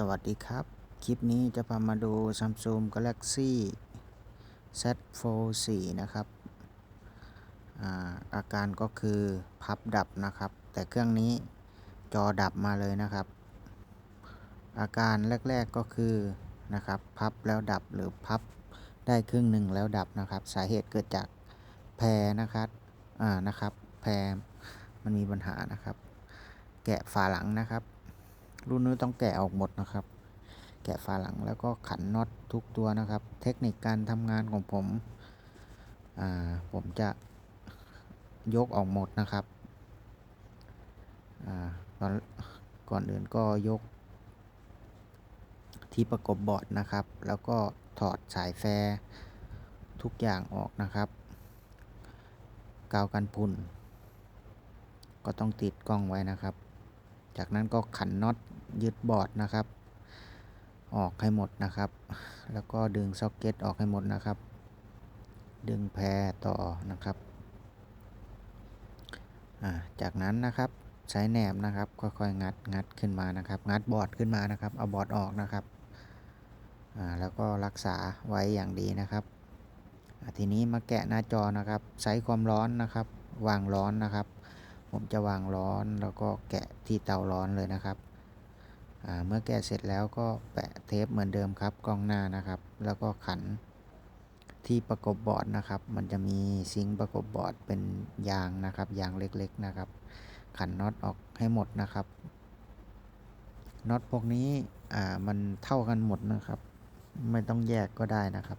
สวัสดีครับ คลิปนี้จะพามาดู Samsung Galaxy Z Fold 4 นะครับอาอาการก็คือพับดับนะครับ แต่เครื่องนี้จอดับมาเลยนะครับ อาการแรก ๆก็คือนะครับ พับแล้วดับหรือพับได้ครึ่งหนึ่งแล้วดับนะครับ สาเหตุเกิดจากแพรนะครับอ่านะครับ แพรมันมีปัญหานะครับ แกะฝาหลังนะครับ รุ่นนี้ต้องแกะออกหมดนะครับ แกะฝาหลังแล้วก็ขันน็อตทุกตัวนะครับ เทคนิคการทำงานของผมผมจะยกออกหมดนะครับก่อนก่อนอื่นก็ยก ที่ประกบบอร์ดนะครับ แล้วก็ถอดสายแฟร์ทุกอย่างออกนะครับกาวกันพุ่น ก็ต้องติดกล้องไว้นะครับ จากนั้นก็ขันน็อต ยึดบอร์ดนะครับ ออกให้หมดนะครับ แล้วก็ดึงซ็อกเก็ตออกให้หมดนะครับ ดึงแพรต่อนะครับจากนั้นนะครับใช้แหนบนะครับค่อยๆงัดงัดขึ้นมานะครับ งัดบอร์ดขึ้นมานะครับ เอาบอร์ดออกนะครับแล้วก็รักษาไว้อย่างดีนะครับทีนี้มาแกะหน้าจอนะครับใช้ความร้อนนะครับ วางร้อนนะครับ ผมจะวางร้อนแล้วก็แกะที่เตาร้อนเลยนะครับ เมื่อแกะเสร็จแล้วก็แปะเทปเหมือนเดิมครับกล้องหน้านะครับ แล้วก็ขันที่ประกบบอร์ดนะครับ มันจะมีซิงประกบบอร์ดเป็นยางนะครับยางเล็กๆนะครับ ขันน็อตออกให้หมดนะครับน็อตพวกนี้อ่ามันเท่ากันหมดนะครับ ไม่ต้องแยกก็ได้นะครับ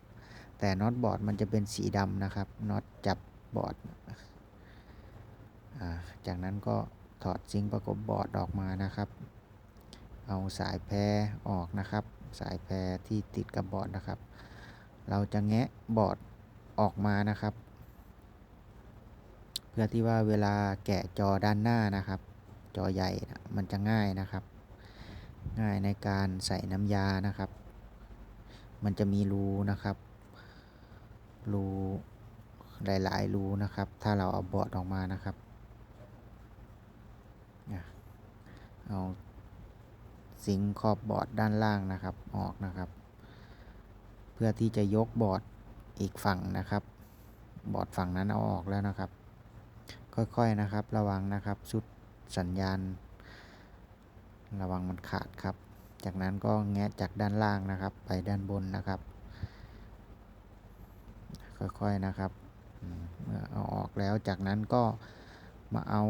แต่น็อตบอร์ดมันจะเป็นสีดำนะครับน็อตจับบอร์ดจากนั้นก็ถอดซิงประกบบอร์ดออกมานะครับ เอาสายแพรออกนะครับ สายแพรที่ติดกับบอร์ดนะครับ เราจะแงะบอร์ดออกมานะครับ เพื่อที่ว่าเวลาแกะจอด้านหน้านะครับ จอใหญ่มันจะง่ายนะครับ ง่ายในการใส่น้ำยานะครับ มันจะมีรูนะครับ รูหลายๆรูนะครับ ถ้าเราเอาบอร์ดออกมานะครับเอา สิงขอบบอร์ดด้านล่างนะครับออกนะครับ เพื่อที่จะยกบอร์ดอีกฝั่งนะครับ บอร์ดฝั่งนั้นเอาออกแล้วนะครับ ค่อยๆนะครับระวังนะครับชุดสัญญาณ ระวังมันขาดครับ จากนั้นก็แงะจากด้านล่างนะครับ ไปด้านบนนะครับ ค่อยๆนะครับเมื่อเอาออกแล้วจากนั้นก็มาเอา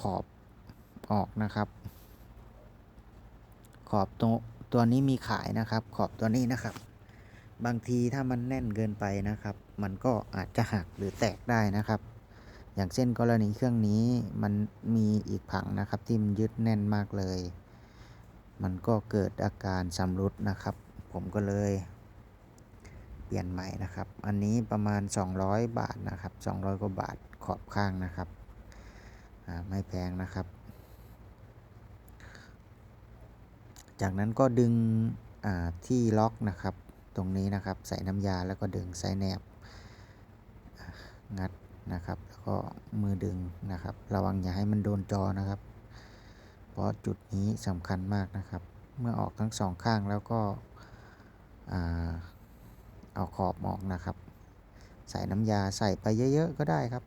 ขอบออกนะครับ ขอบตัวตัวนี้มีขายนะครับ ขอบตัวนี้นะครับ บางทีถ้ามันแน่นเกินไปนะครับ มันก็อาจจะหักหรือแตกได้นะครับ อย่างเช่นกรณีเครื่องนี้มันมีอีกผังนะครับ ที่มันยึดแน่นมากเลย มันก็เกิดอาการสำรุดนะครับ ผมก็เลย เปลี่ยนใหม่นะครับ อันนี้ประมาณ 200 บาทนะครับ 200 กว่าบาทขอบข้างนะครับไม่แพงนะครับ จากนั้นก็ดึงที่ล็อกนะครับ ตรงนี้นะครับใส่น้ำยาแล้วก็ดึงใส่แนบงัดนะครับ แล้วก็มือดึงนะครับ ระวังอย่าให้มันโดนจอนะครับ เพราะจุดนี้สำคัญมากนะครับ เมื่อออกทั้งสองข้างแล้วก็เอาขอบออกนะครับ ใส่น้ำยาใส่ไปเยอะๆก็ได้ครับ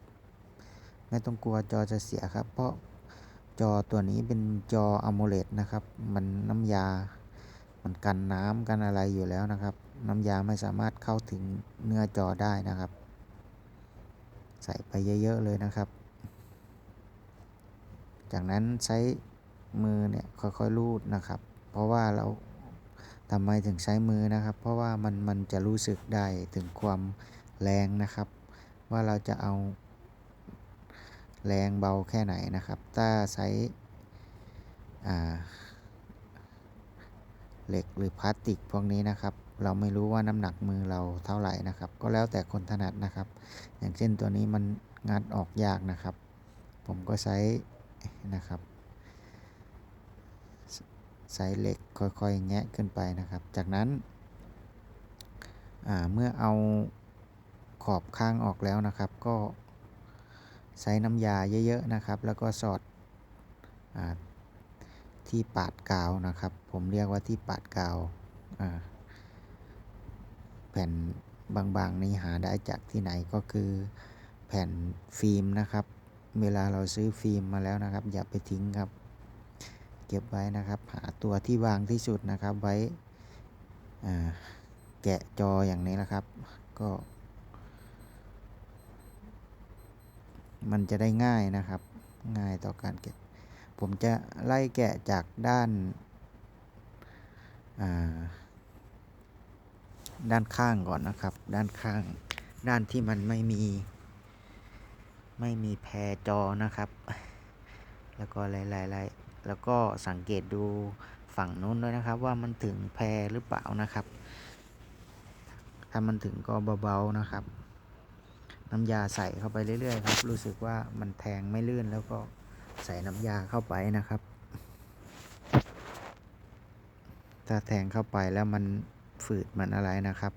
ไม่ต้องกลัวจอจะเสียครับ เพราะ จอตัวนี้เป็นจออะโมเลดนะครับ มันน้ำยา มันกันน้ำกันอะไรอยู่แล้วนะครับ น้ำยาไม่สามารถเข้าถึงเนื้อจอได้นะครับ ใส่ไปเยอะๆเลยนะครับ จากนั้นใช้มือเนี่ยค่อยๆลูดนะครับ เพราะว่าเราทำไมถึงใช้มือนะครับ เพราะว่ามันมันจะรู้สึกได้ถึงความแรงนะครับ ว่าเราจะเอา แรงเบาแค่ไหนนะครับ ถ้าใช้เหล็กหรือพลาสติกพวกนี้นะครับ เราไม่รู้ว่าน้ำหนักมือเราเท่าไหร่นะครับ ก็แล้วแต่คนถนัดนะครับ อย่างเช่นตัวนี้มันงัดออกยากนะครับ ผมก็ใช้นะครับใช้เหล็กค่อยๆแงะขึ้นไปนะครับ จากนั้นเมื่อเอาขอบข้างออกแล้วนะครับ ก็ ใช้น้ำยาเยอะๆนะครับ แล้วก็สอดทที่ปาดกาวนะครับ ผมเรียกว่าที่ปาดกาวแผ่นบางๆนี้หาได้จากที่ไหนก็คือแผ่นฟิล์มนะครับ เวลาเราซื้อฟิล์มมาแล้วนะครับ อย่าไปทิ้งครับ เก็บไว้นะครับ หาตัวที่วางที่สุดนะครับไว้แกะจออย่างนี้นะครับ ก็ มันจะได้ง่ายนะครับ ง่ายต่อการแกะ ผมจะไล่แกะจากด้านด้านข้างก่อนนะครับ ด้านข้าง ด้านที่มันไม่มี ไม่มีแพรจอนะครับ แล้วก็ไล่ๆแล้วก็สังเกตดูฝั่งนู้นด้วยนะครับ ว่ามันถึงแพรหรือเปล่านะครับ ถ้ามันถึงก็เบาๆนะครับ น้ำยาใส่เข้าไปเรื่อยๆครับ รู้สึกว่ามันแทงไม่ลื่นแล้วก็ใส่น้ำยาเข้าไปนะครับ ถ้าแทงเข้าไปแล้วมันฝืดมันอะไรนะครับ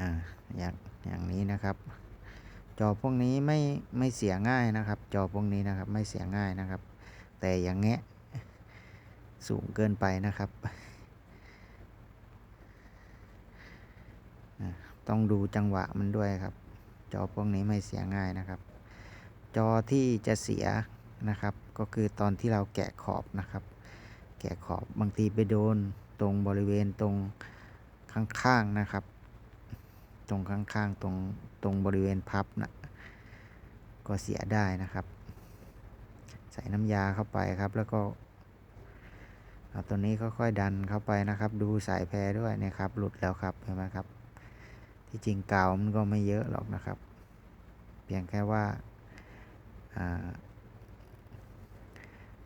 อ่า อย่างอย่างนี้นะครับ จอพวกนี้ไม่ไม่เสียง่ายนะครับ จอพวกนี้นะครับไม่เสียง่ายนะครับ แต่อย่างเงี้ยสูงเกินไปนะครับ ต้องดูจังหวะมันด้วยครับ จอพวกนี้ไม่เสียง่ายนะครับ จอที่จะเสียนะครับ ก็คือตอนที่เราแกะขอบนะครับ แกะขอบบางทีไปโดนตรงบริเวณตรงข้างๆนะครับ ตรงข้างๆตรงตรงบริเวณพับนะก็เสียได้นะครับ ใส่น้ำยาเข้าไปครับ แล้วก็เอาตัวนี้ค่อยๆดันเข้าไปนะครับ ดูสายแพรด้วยนะครับ หลุดแล้วครับเห็นไหมครับ ที่จริงกาวมันก็ไม่เยอะหรอกนะครับ เพียงแค่ว่า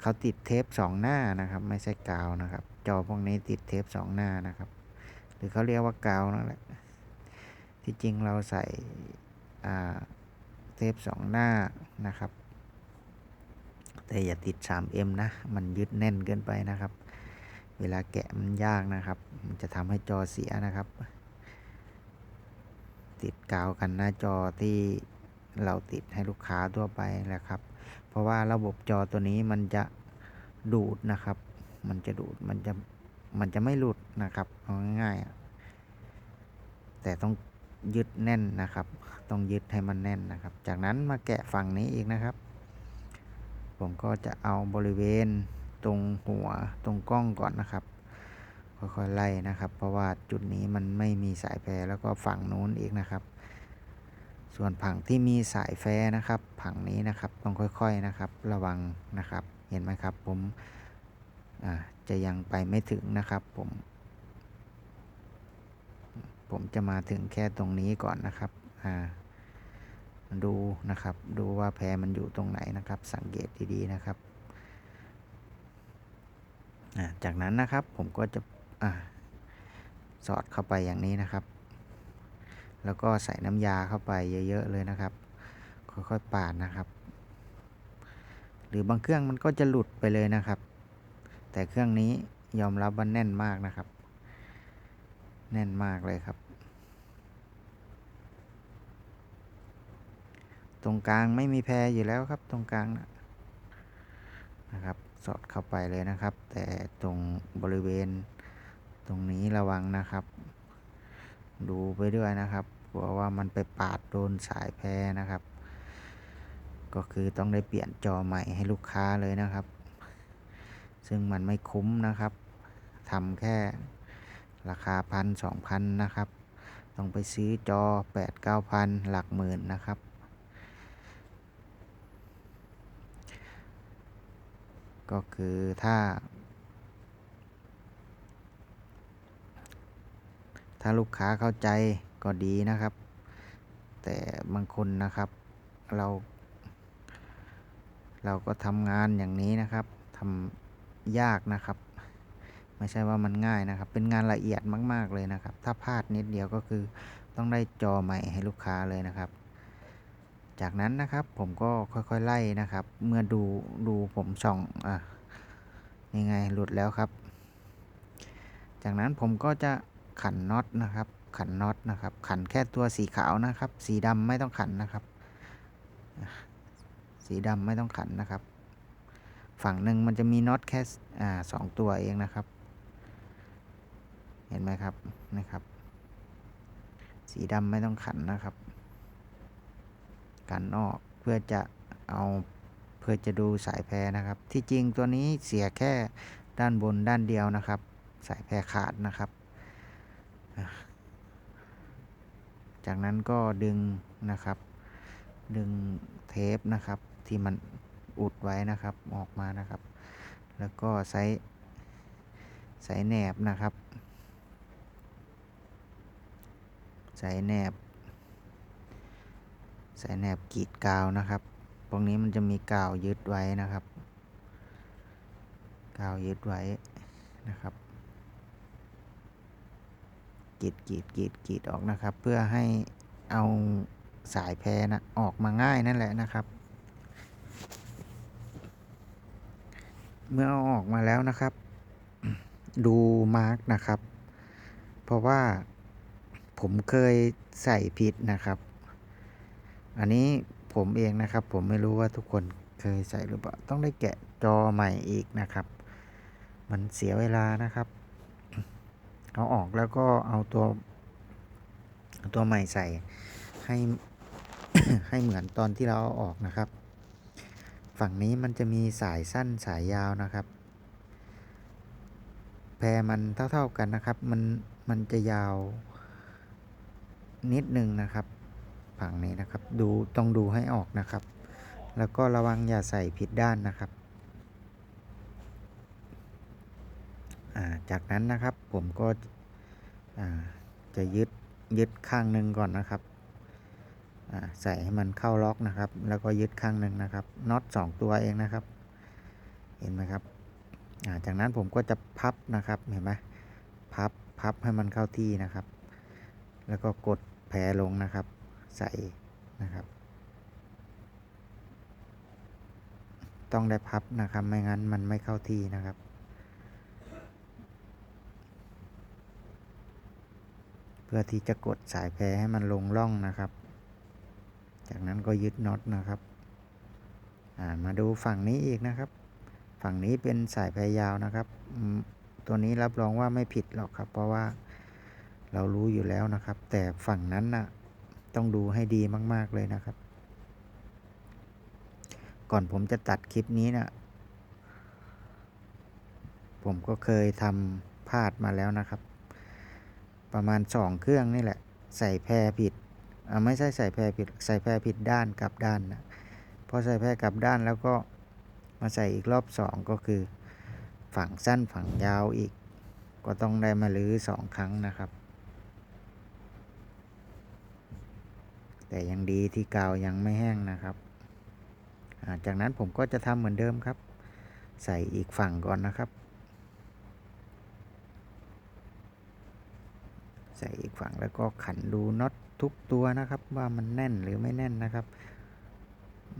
เขาติดเทปสองหน้านะครับ ไม่ใช่กาวนะครับ จอพวกนี้ติดเทปสองหน้านะครับ หรือเขาเรียกว่ากาวนั่นแหละที่จริงเราใส่เทปสองหน้านะครับ แต่อย่าติด 3M นะ มันยึดแน่นเกินไปนะครับ เวลาแกะมันยากนะครับ มันจะทำให้จอเสียนะครับ ติดกาวกันหน้าจอที่เราติดให้ลูกค้าทั่วไปแหละครับ เพราะว่าระบบจอตัวนี้มันจะดูดนะครับ มันจะดูดมันจะมันจะไม่หลุดนะครับเอาง่ายๆแต่ต้องยึดแน่นนะครับ ต้องยึดให้มันแน่นนะครับ จากนั้นมาแกะฝั่งนี้อีกนะครับ ผมก็จะเอาบริเวณตรงหัวตรงกล้องก่อนนะครับ ค่อยๆไล่นะครับ เพราะว่าจุดนี้มันไม่มีสายแพรแล้วก็ฝั่งนู้นอีกนะครับ ส่วนผังที่มีสายแฟนะครับ ผังนี้นะครับต้องค่อยๆนะครับ ระวังนะครับ เห็นไหมครับ ผมจะยังไปไม่ถึงนะครับผม ผมจะมาถึงแค่ตรงนี้ก่อนนะครับดูนะครับ ดูว่าแพรมันอยู่ตรงไหนนะครับ สังเกตดีๆนะครับจากนั้นนะครับผมก็จะ อสอดเข้าไปอย่างนี้นะครับ แล้วก็ใส่น้ำยาเข้าไปเยอะๆเลยนะครับ ค่อยๆปาดนะครับ หรือบางเครื่องมันก็จะหลุดไปเลยนะครับ แต่เครื่องนี้ยอมรับว่าแน่นมากนะครับ แน่นมากเลยครับ ตรงกลางไม่มีแพรอยู่แล้วครับ ตรงกลางนะครับ สอดเข้าไปเลยนะครับ แต่ตรงบริเวณ ตรงนี้ระวังนะครับ ดูไปด้วยนะครับกลัวว่ามันไปปาดโดนสายแพรนะครับ ก็คือต้องได้เปลี่ยนจอใหม่ให้ลูกค้าเลยนะครับ ซึ่งมันไม่คุ้มนะครับทำแค่ราคาพันสองพันนะครับ ต้องไปซื้อจอแปดเก้าพันหลักหมื่นนะครับก็คือถ้า ถ้าลูกค้าเข้าใจก็ดีนะครับ แต่บางคนนะครับ เรา เราก็ทำงานอย่างนี้นะครับทำยากนะครับ ไม่ใช่ว่ามันง่ายนะครับ เป็นงานละเอียดมาก ๆ เลยนะครับ ถ้าพลาดนิดเดียวก็คือต้องได้จอใหม่ให้ลูกค้าเลยนะครับ จากนั้นนะครับผมก็ค่อยๆไล่นะครับ เมื่อดูดูผมส่องอะยังไงหลุดแล้วครับ จากนั้นผมก็จะ ขันน็อตนะครับ ขันน็อตนะครับ ขันแค่ตัวสีขาวนะครับ สีดำไม่ต้องขันนะครับ สีดำไม่ต้องขันนะครับ ฝั่งหนึ่งมันจะมีน็อตแค่อ่าสองตัวเองนะครับ เห็นไหมครับนะครับ สีดำไม่ต้องขันนะครับ กันออกเพื่อจะเอาเพื่อจะดูสายแพรนะครับ ที่จริงตัวนี้เสียแค่ด้านบนด้านเดียวนะครับ สายแพรขาดนะครับ จากนั้นก็ดึงนะครับ ดึงเทปนะครับที่มันอุดไว้นะครับออกมานะครับ แล้วก็ใช้ใส่แหนบนะครับใส่แหนบใส่แหนบกรีดกาวนะครับ ตรงนี้มันจะมีกาวยึดไว้นะครับ กาวยึดไว้นะครับ กรีดกรีดกรีดกรีดออกนะครับ เพื่อให้เอาสายแพรนะออกมาง่ายนั่นแหละนะครับ เมื่อเอาออกมาแล้วนะครับ ดูมาร์กนะครับ เพราะว่าผมเคยใส่ผิดนะครับ อันนี้ผมเองนะครับ ผมไม่รู้ว่าทุกคนเคยใส่หรือเปล่าต้องได้แกะจอใหม่อีกนะครับ มันเสียเวลานะครับ เอาออกแล้วก็เอาตัวตัวใหม่ใส่ให้ให้เหมือนตอนที่เราเอาออกนะครับ ฝั่งนี้มันจะมีสายสั้นสายยาวนะครับ แพรมันเท่าๆกันนะครับ มันมันจะยาวนิดนึงนะครับ ฝั่งนี้นะครับ ดูต้องดูให้ออกนะครับ แล้วก็ระวังอย่าใส่ผิดด้านนะครับ จากนั้นนะครับผมก็จะยึดยึดข้างหนึ่งก่อนนะครับใส่ให้มันเข้าล็อกนะครับ แล้วก็ยึดข้างหนึ่งนะครับน็อตสองตัวเองนะครับ เห็นไหมครับจากนั้นผมก็จะพับนะครับเห็นไหมพับพับให้มันเข้าที่นะครับ แล้วก็กดแผลลงนะครับ ใส่นะครับ ต้องได้พับนะครับไม่งั้นมันไม่เข้าที่นะครับ พื่อที่จะกดสายแพรให้มันลงล่องนะครับ จากนั้นก็ยึดน็อตนะครับมาดูฝั่งนี้อีกนะครับ ฝั่งนี้เป็นสายแพรยาวนะครับ ตัวนี้รับรองว่าไม่ผิดหรอกครับ เพราะว่าเรารู้อยู่แล้วนะครับ แต่ฝั่งนั้นนะ่ะต้องดูให้ดีมาก ๆ เลยนะครับ ก่อนผมจะตัดคลิปนี้นะผมก็เคยทำพลาดมาแล้วนะครับ ประมาณสองเครื่องนี่แหละ ใส่แพรผิดอไม่ใช่ใส่แพรผิด ใส่แพรผิดด้านกลับด้านนะพอใส่แพรกลับด้านแล้วก็มาใส่อีกรอบสองก็คือ ฝั่งสั้นฝั่งยาวอีก ก็ต้องได้มาลื้อสองครั้งนะครับ แต่ยังดีที่กาวยังไม่แห้งนะครับ จากนั้นผมก็จะทำเหมือนเดิมครับ ใส่อีกฝั่งก่อนนะครับ ใส่อีกฝั่งแล้วก็ขันดูน็อตทุกตัวนะครับ ว่ามันแน่นหรือไม่แน่นนะครับ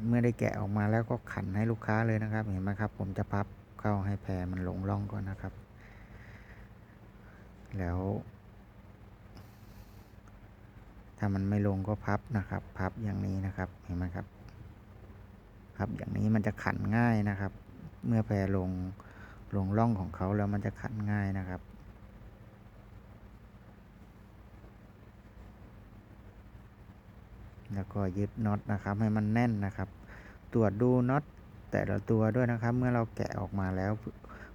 เมื่อได้แกะออกมาแล้วก็ขันให้ลูกค้าเลยนะครับ เห็นไหมครับ ผมจะพับเข้าให้แพรมันลงร่องก่อนนะครับ แล้วถ้ามันไม่ลงก็พับนะครับ พับอย่างนี้นะครับเห็นไหมครับพับอย่างนี้มันจะขันง่ายนะครับ เมื่อแพรลงลงร่องของเขาแล้วมันจะขันง่ายนะครับ แล้วก็ยึดน็อตนะครับ ให้มันแน่นนะครับ ตรวจดูน็อตแต่ละตัวด้วยนะครับ เมื่อเราแกะออกมาแล้ว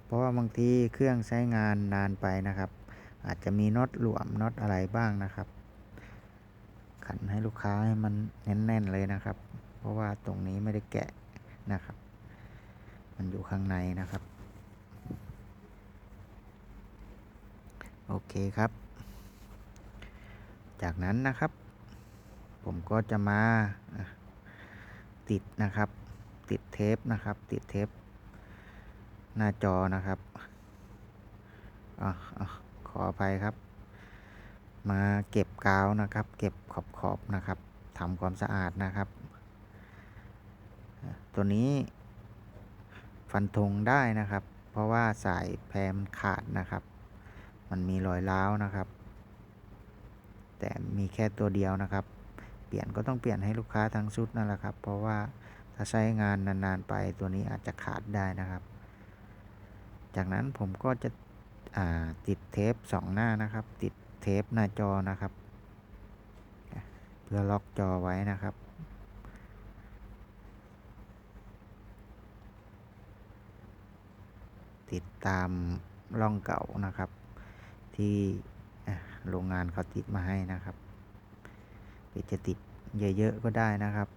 เพราะว่าบางทีเครื่องใช้งานนานไปนะครับ อาจจะมีน็อตหลวมน็อตอะไรบ้างนะครับ ขันให้ลูกค้าให้มันแน่นๆเลยนะครับ เพราะว่าตรงนี้ไม่ได้แกะนะครับ มันอยู่ข้างในนะครับ โอเคครับ จากนั้นนะครับ ผมก็จะมาติดนะครับ ติดเทปนะครับ ติดเทป หน้าจอนะครับอขออภัยครับ มาเก็บกาวนะครับ เก็บขอบขอบนะครับทำความสะอาดนะครับ ตัวนี้ฟันธงได้นะครับ เพราะว่าสายแพรมขาดนะครับ มันมีรอยร้าวนะครับ แต่มีแค่ตัวเดียวนะครับ เปลี่ยนก็ต้องเปลี่ยนให้ลูกค้าทั้งชุดนั่นแหละครับ เพราะว่าถ้าใช้งานนานๆไปตัวนี้อาจจะขาดได้นะครับ จากนั้นผมก็จะติดเทปสองหน้านะครับ ติดเทปหน้าจอนะครับ เพื่อล็อกจอไว้นะครับติดตามร่องเก่านะครับ ที่โรงงานเขาติดมาให้นะครับ หรือจะติดเยอะๆก็ได้นะครับ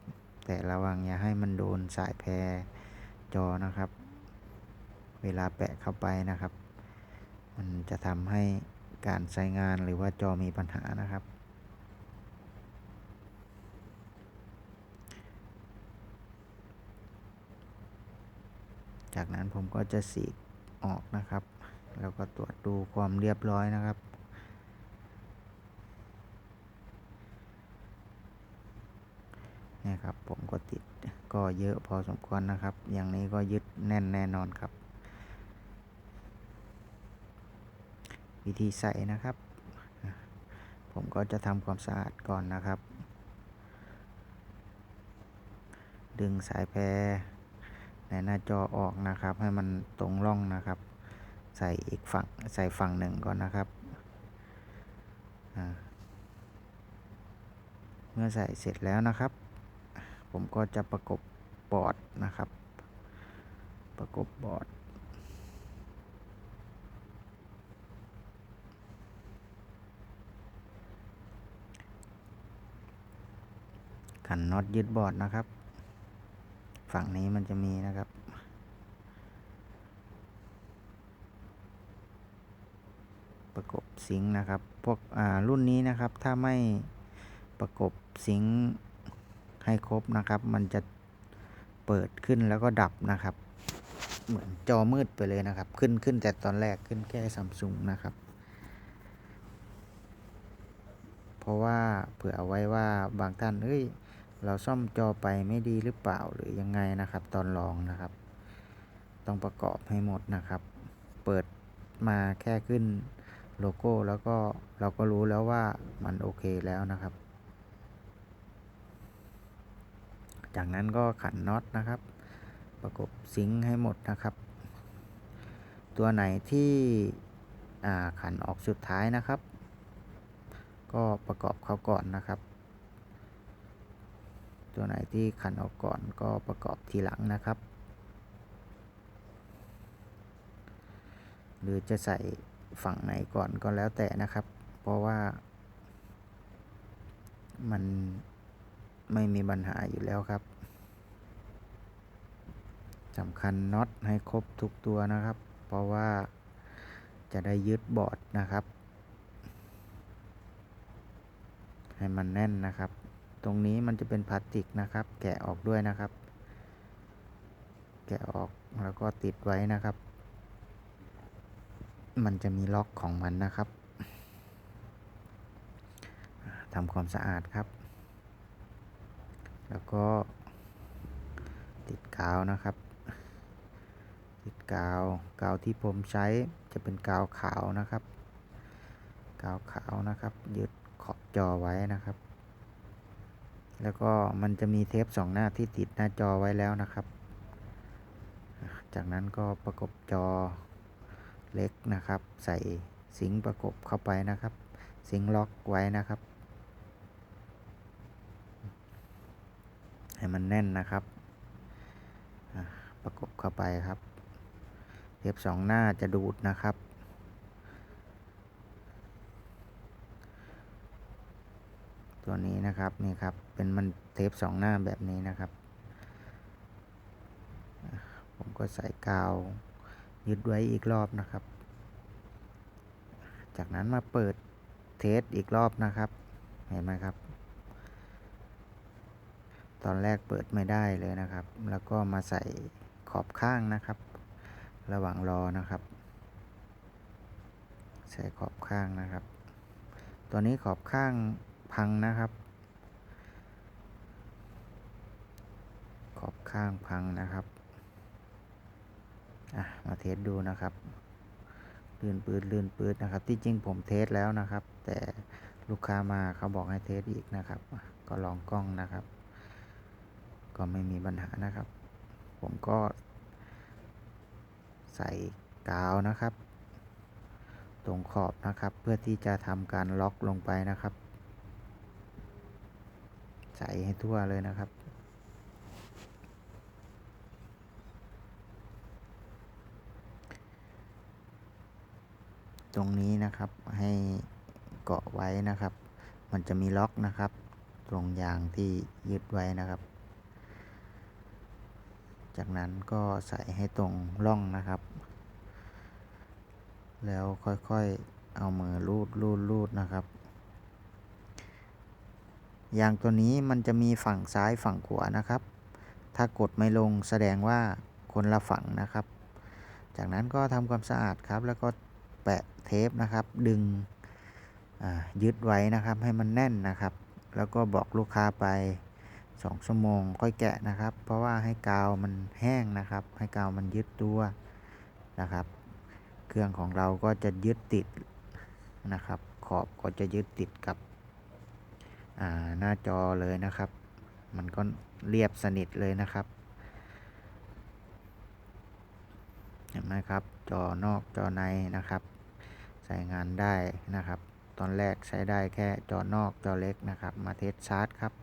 แต่ระวังอย่าให้มันโดนสายแพรจอนะครับ เวลาแปะเข้าไปนะครับ มันจะทำให้การใช้งานหรือว่าจอมีปัญหานะครับจากนั้นผมก็จะสีออกนะครับ แล้วก็ตรวจดูความเรียบร้อยนะครับ ครับ ผมก็ติดก็เยอะพอสมควรนะครับ อย่างนี้ก็ยึดแน่นแน่นอนครับ วิธีใส่นะครับ ผมก็จะทำความสะอาดก่อนนะครับ ดึงสายแพรในหน้าจอออกนะครับ ให้มันตรงร่องนะครับ ใส่อีกฝั่งใส่ฝั่งหนึ่งก่อนนะครับเมื่อใส่เสร็จแล้วนะครับ ผมก็จะประกบบอร์ดนะครับ ประกบบอร์ดขันน็อตยึดบอร์ดนะครับ ฝั่งนี้มันจะมีนะครับประกบซิงค์นะครับ พวกรุ่นนี้นะครับ ถ้าไม่ประกบซิงค์ ให้ครบนะครับ มันจะเปิดขึ้นแล้วก็ดับนะครับ เหมือนจอมืดไปเลยนะครับ ขึ้นขึ้นแต่ตอนแรกขึ้นแค่ซัมซุงนะครับ เพราะว่าเผื่อเอาไว้ว่าบางท่านเอ้ย เราซ่อมจอไปไม่ดีหรือเปล่าหรือยังไงนะครับ ตอนลองนะครับ ต้องประกอบให้หมดนะครับ เปิดมาแค่ขึ้นโลโก้แล้วก็เราก็รู้แล้วว่ามันโอเคแล้วนะครับ จากนั้นก็ขันน็อตนะครับ ประกบซิงค์ให้หมดนะครับ ตัวไหนที่ขันออกสุดท้ายนะครับ ก็ประกอบเขาก่อนนะครับ ตัวไหนที่ขันออกก่อนก็ประกอบทีหลังนะครับ หรือจะใส่ฝั่งไหนก่อนก็แล้วแต่นะครับ เพราะว่ามัน ไม่มีปัญหาอยู่แล้วครับสำคัญน็อตให้ครบทุกตัวนะครับ เพราะว่าจะได้ยึดบอร์ดนะครับ ให้มันแน่นนะครับ ตรงนี้มันจะเป็นพลาสติกนะครับ แกะออกด้วยนะครับ แกะออกแล้วก็ติดไว้นะครับ มันจะมีล็อกของมันนะครับทำความสะอาดครับ แล้วก็ติดกาวนะครับ ติดกาวกาวที่ผมใช้จะเป็นกาวขาวนะครับ กาวขาวนะครับ ยึดขอบจอไว้นะครับ แล้วก็มันจะมีเทปสองหน้าที่ติดหน้าจอไว้แล้วนะครับ จากนั้นก็ประกบจอเล็กนะครับ ใส่สิงประกบเข้าไปนะครับ สิงล็อกไว้นะครับ ให้มันแน่นนะครับประกบเข้าไปครับเทปสองหน้าจะดูดนะครับ ตัวนี้นะครับนี่ครับเป็นมันเทปสองหน้าแบบนี้นะครับ ผมก็ใส่กาวยึดไว้อีกรอบนะครับ จากนั้นมาเปิดเทสอีกรอบนะครับ เห็นไหมครับ ตอนแรกเปิดไม่ได้เลยนะครับ แล้วก็มาใส่ขอบข้างนะครับ ระหว่างรอนะครับ ใส่ขอบข้างนะครับ ตัวนี้ขอบข้างพังนะครับ ขอบข้างพังนะครับอะมาเทสดูนะครับลื่นปืดลื่นปืดนะครับ ที่จริงผมเทสแล้วนะครับ แต่ลูกค้ามาเขาบอกให้เทสอีกนะครับ ก็ลองกล้องนะครับ ก็ก็ไม่มีปัญหานะครับ ผมก็ ใส่กาวนะครับ ตรงขอบนะครับ เพื่อที่จะทำการล็อกลงไปนะครับ ใส่ให้ทั่วเลยนะครับตรงนี้นะครับให้เกาะไว้นะครับ มันจะมีล็อกนะครับ ตรงยางที่ยึดไว้นะครับ จากนั้นก็ใส่ให้ตรงร่องนะครับ แล้วค่อยๆเอามือลูดลูดลูดนะครับ ยางตัวนี้มันจะมีฝั่งซ้ายฝั่งขวานะครับ ถ้ากดไม่ลงแสดงว่าคนละฝั่งนะครับ จากนั้นก็ทำความสะอาดครับ แล้วก็แปะเทปนะครับ ดึงยึดไว้นะครับให้มันแน่นนะครับ แล้วก็บอกลูกค้าไป 2 ชั่วโมงค่อยแกะนะครับ เพราะว่าให้กาวมันแห้งนะครับ ให้กาวมันยึดตัวนะครับ เครื่องของเราก็จะยึดติดนะครับ ขอบก็จะยึดติดกับหน้าจอเลยนะครับ มันก็เรียบสนิทเลยนะครับเห็นไหมครับ จอนอกจอในนะครับใช้งานได้นะครับ ตอนแรกใช้ได้แค่จอนอกจอเล็กนะครับ มาเทสชาร์จครับ